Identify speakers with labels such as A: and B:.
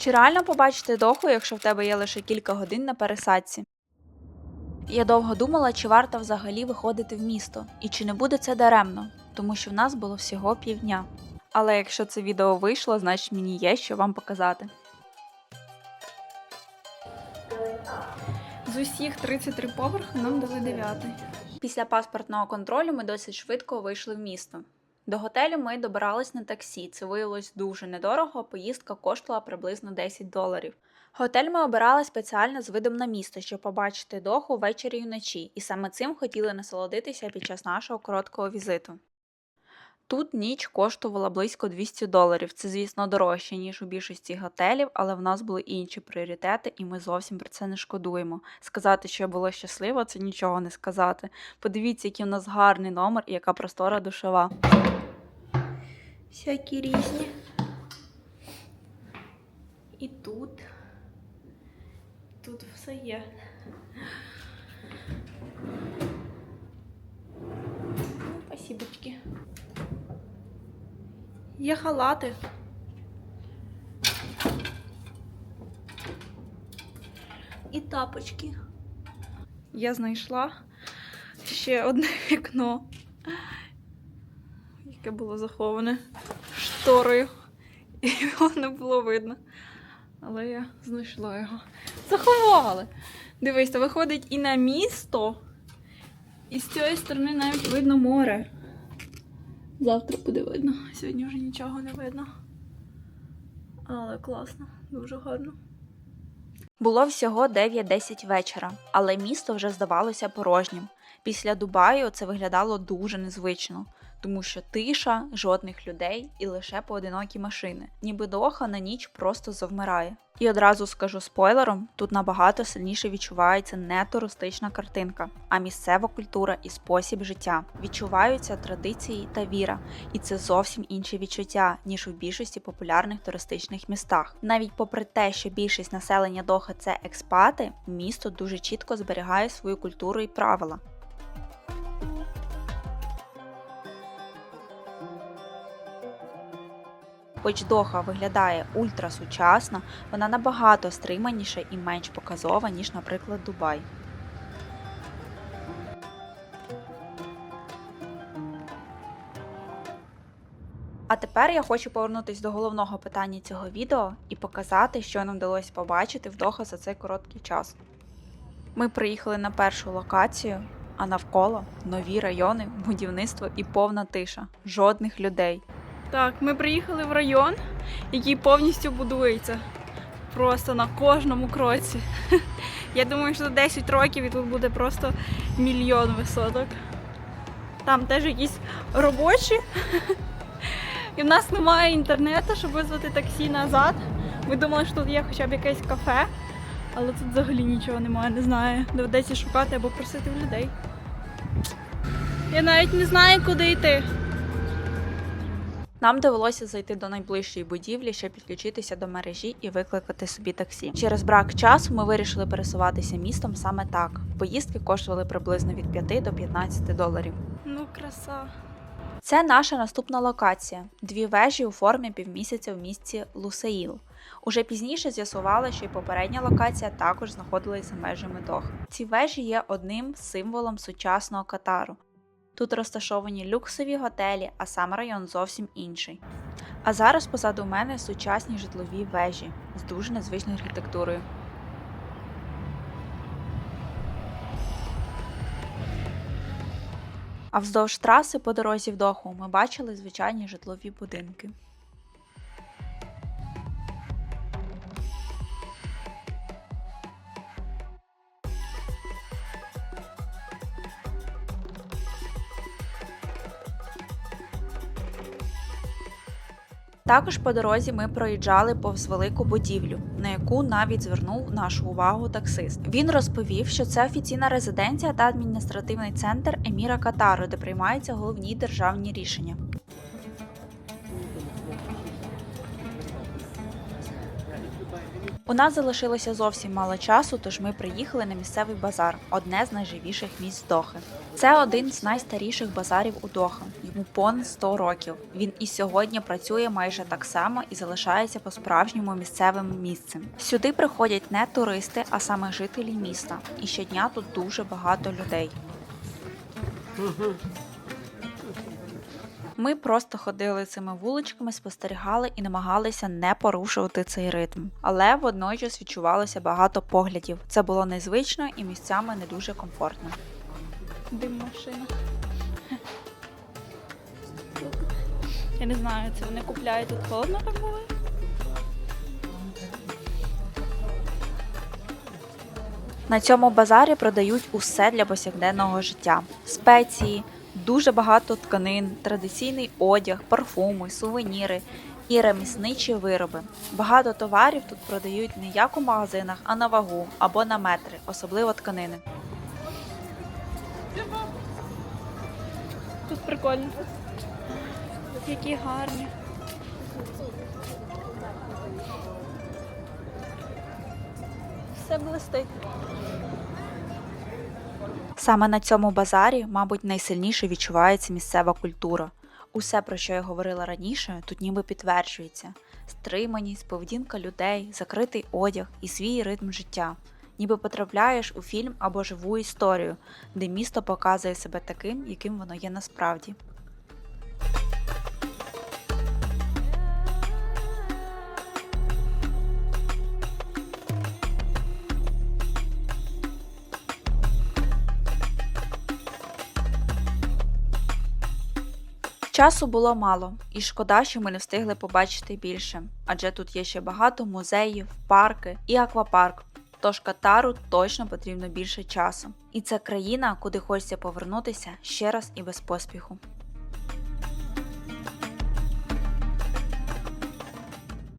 A: Чи реально побачити доху, якщо в тебе є лише кілька годин на пересадці? Я довго думала, чи варто взагалі виходити в місто, і чи не буде це даремно, тому що в нас було всього півдня. Але якщо це відео вийшло, значить мені є що вам показати.
B: З усіх 33 поверхи нам дали 9.
A: Після паспортного контролю ми досить швидко вийшли в місто. До готелю ми добирались на таксі. Це виявилось дуже недорого. Поїздка коштувала приблизно 10 доларів. Готель ми обирали спеціально з видом на місто, щоб побачити доху ввечері і вночі, і саме цим хотіли насолодитися під час нашого короткого візиту. Тут ніч коштувала близько 200 доларів. Це, звісно, дорожче, ніж у більшості готелів, але в нас були інші пріоритети, і ми зовсім про це не шкодуємо. Сказати, що я була щаслива, це нічого не сказати. Подивіться, який у нас гарний номер і яка простора душова.
B: Всякі різні. І тут. Тут все є. Ну, Спасибочки. Є халати. І тапочки. Я знайшла ще одне вікно, Яке було заховане шторою. І його не було видно. Але я знайшла його. Заховали. Дивись, то виходить і на місто, і з цієї сторони навіть видно море. Завтра буде видно. Сьогодні вже нічого не видно. Але класно, дуже гарно.
A: Було всього 9-10 вечора, але місто вже здавалося порожнім. Після Дубаю це виглядало дуже незвично, тому що тиша, жодних людей і лише поодинокі машини, ніби доха на ніч просто завмирає. І одразу скажу спойлером: тут набагато сильніше відчувається не туристична картинка, а місцева культура і спосіб життя. Відчуваються традиції та віра, і це зовсім інші відчуття, ніж у більшості популярних туристичних містах. Навіть попри те, що більшість населення Дохи це експати, місто дуже чітко зберігає свою культуру і правила. Хоч Доха виглядає ультрасучасно, вона набагато стриманіша і менш показова, ніж, наприклад, Дубай. А тепер я хочу повернутися до головного питання цього відео і показати, що нам вдалося побачити в Доха за цей короткий час. Ми приїхали на першу локацію, а навколо нові райони, будівництво і повна тиша. Жодних людей.
B: Так, ми приїхали в район, який повністю будується. Просто на кожному кроці. Я думаю, що за 10 років і тут буде просто мільйон висоток. Там теж якісь робочі. І в нас немає інтернету, щоб визвати таксі назад. Ми думали, що тут є хоча б якесь кафе, але тут взагалі нічого немає, не знаю. Доведеться шукати або просити в людей. Я навіть не знаю, куди йти.
A: Нам довелося зайти до найближчої будівлі, щоб підключитися до мережі і викликати собі таксі. Через брак часу ми вирішили пересуватися містом саме так. Поїздки коштували приблизно від 5 до 15 доларів.
B: Ну, краса.
A: Це наша наступна локація: дві вежі у формі півмісяця в місті Лусеїл. Уже пізніше з'ясували, що й попередня локація також знаходилась за межами Дох. Ці вежі є одним символом сучасного Катару. Тут розташовані люксові готелі, а сам район зовсім інший. А зараз позаду мене сучасні житлові вежі з дуже незвичною архітектурою. А вздовж траси по дорозі в Доху ми бачили звичайні житлові будинки. Також по дорозі ми проїжджали повз велику будівлю, на яку навіть звернув нашу увагу таксист. Він розповів, що це офіційна резиденція та адміністративний центр Еміра Катару, де приймаються головні державні рішення. У нас залишилося зовсім мало часу, тож ми приїхали на місцевий базар, одне з найживіших місць Дохи. Це один з найстаріших базарів у Доха. Йому понад 100 років. Він і сьогодні працює майже так само і залишається по-справжньому місцевим місцем. Сюди приходять не туристи, а саме жителі міста. І щодня тут дуже багато людей. Ми просто ходили цими вуличками, спостерігали і намагалися не порушувати цей ритм. Але водночас відчувалося багато поглядів. Це було незвично і місцями не дуже комфортно.
B: Дим машина. Я не знаю, це вони купляють тут холодно так буває?
A: На цьому базарі продають усе для повсякденного життя: спеції, дуже багато тканин, традиційний одяг, парфуми, сувеніри і ремісничі вироби. Багато товарів тут продають не як у магазинах, а на вагу або на метри, особливо тканини.
B: Тут прикольно. Які гарні. Все блистить.
A: Саме на цьому базарі, мабуть, найсильніше відчувається місцева культура. Усе, про що я говорила раніше, тут ніби підтверджується: стриманість, поведінка людей, закритий одяг і свій ритм життя. Ніби потрапляєш у фільм або живу історію, де місто показує себе таким, яким воно є насправді. Часу було мало, і шкода, що ми не встигли побачити більше, адже тут є ще багато музеїв, парки і аквапарк. Тож Катару точно потрібно більше часу. І це країна, куди хочеться повернутися ще раз і без поспіху.